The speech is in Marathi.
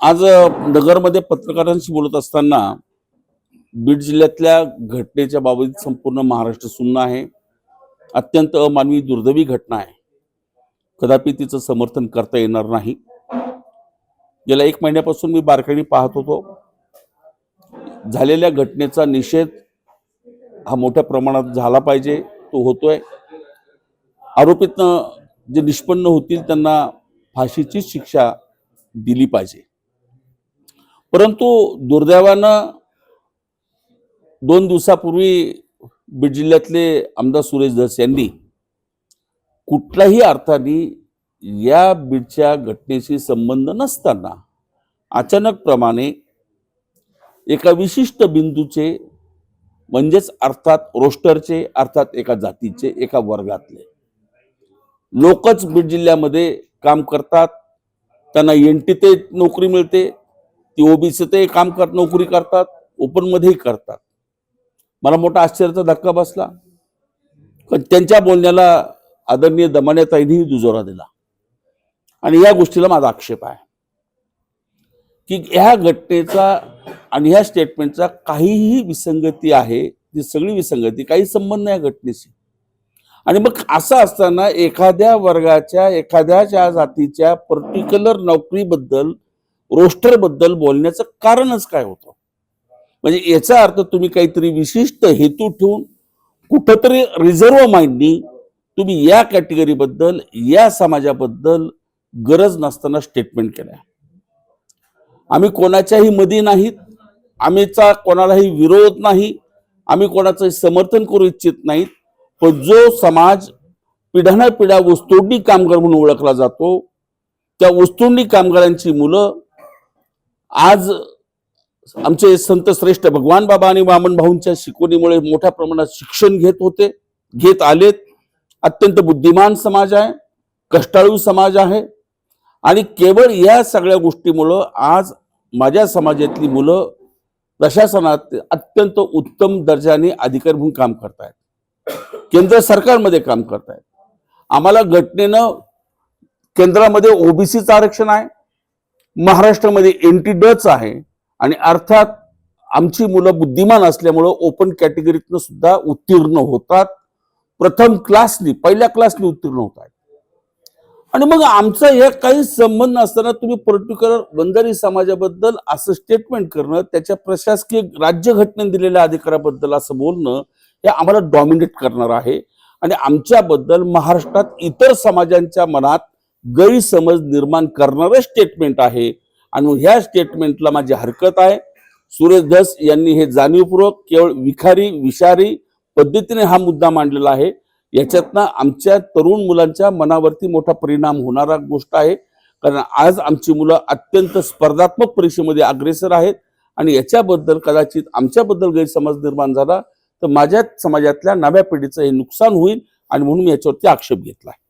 आज नगरमध्ये पत्रकारांशी बोलत असताना बीड जिल्ह्यातल्या घटनेच्या बाबतीत संपूर्ण महाराष्ट्र सुन्न आहे. अत्यंत अमानवी दुर्दैवी घटना आहे. कदापि तिचं समर्थन करता येणार नाही. गेल्या एक महिन्यापासून मी बारकाईने पाहत होतो. झालेल्या घटनेचा निषेध हा मोठ्या प्रमाणात झाला पाहिजे तो होतोय. आरोपीतनं जे निष्पन्न होतील त्यांना फाशीचीच शिक्षा दिली पाहिजे. परंतु दुर्दैवानं दोन दिवसापूर्वी बीड जिल्ह्यातले आमदार सुरेश धस यांनी कुठल्याही अर्थाने या बीडच्या घटनेशी संबंध नसताना अचानकप्रमाणे एका विशिष्ट बिंदूचे म्हणजेच अर्थात रोस्टरचे अर्थात एका जातीचे एका वर्गातले. लोकच बीड जिल्ह्यामध्ये काम करतात त्यांना एन टी ते नोकरी मिळते ती ओबीसी ते काम करत नोकरी करतात ओपनमध्येही करतात. मला मोठा आश्चर्याचा धक्का बसला. पण त्यांच्या बोलण्याला आदरणीय दमान्याताईंनीही दुजोरा दिला. आणि या गोष्टीला माझा आक्षेप आहे. की ह्या घटनेचा आणि ह्या स्टेटमेंटचा काहीही विसंगती आहे ती सगळी विसंगती काही संबंध नाही या घटनेशी. आणि मग असं असताना एखाद्या वर्गाच्या एखाद्याच्या जातीच्या पर्टिक्युलर नोकरीबद्दल रोस्टरबद्दल बोलण्याचं कारणच काय होतं? म्हणजे याचा अर्थ तुम्ही काहीतरी विशिष्ट हेतू ठेवून कुठंतरी रिझर्व माइंडनी तुम्ही या कॅटेगरीबद्दल या समाजाबद्दल गरज नसताना स्टेटमेंट केल्या. आम्ही कोणाच्याही मधी नाहीत आम्हीचा कोणालाही विरोध नाही आम्ही कोणाचं समर्थन करू इच्छित नाहीत पण जो समाज पिढ्यानपिढ्या ऊसतोडणी कामगार म्हणून ओळखला जातो त्या ऊसतोडणी कामगारांची मुलं आज आमचे संत श्रेष्ठ भगवान बाबा आणि वामन भाऊंच्या शिकवणीमुळे मोठ्या प्रमाणात शिक्षण घेत होते घेत आलेत. अत्यंत बुद्धिमान समाज आहे कष्टाळू समाज आहे. आणि केवळ या सगळ्या गोष्टीमुळं आज माझ्या समाजातली मुलं प्रशासनात अत्यंत उत्तम दर्जाने अधिकार म्हणून काम करतायत. केंद्र सरकारमध्ये काम करतायत. आम्हाला घटनेनं केंद्रामध्ये ओबीसीचं आरक्षण आहे. महाराष्ट्रामध्ये एंटी डच आहे आणि अर्थात आमची मुलं बुद्धिमान असल्यामुळं ओपन कॅटेगरीतनं सुद्धा उत्तीर्ण होतात. प्रथम क्लासनी पहिल्या क्लासनी उत्तीर्ण होत आहेत आणि मग आमचा हे काही संबंध नसताना तुम्ही पर्टिक्युलर बंजारी समाजाबद्दल असं स्टेटमेंट करणं त्याच्या प्रशासकीय राज्यघटनेने दिलेल्या अधिकाराबद्दल असं बोलणं हे आम्हाला डॉमिनेट करणार आहे. आणि आमच्याबद्दल महाराष्ट्रात इतर समाजांच्या मनात गैरसमज निर्माण करणारं स्टेटमेंट आहे. आणि ह्या स्टेटमेंटला माझी हरकत आहे. सुरेश धस यांनी हे जाणीवपूर्वक केवळ विखारी विषारी पद्धतीने हा मुद्दा मांडलेला आहे. याच्यातनं आमच्या तरुण मुलांच्या मनावरती मोठा परिणाम होणारा गोष्ट आहे. कारण आज आमची मुलं अत्यंत स्पर्धात्मक परीक्षेमध्ये अग्रेसर आहेत. आणि याच्याबद्दल कदाचित आमच्याबद्दल गैरसमज निर्माण झाला तर माझ्या समाजातल्या नव्या पिढीचं हे नुकसान होईल. आणि म्हणून मी याच्यावरती आक्षेप घेतला आहे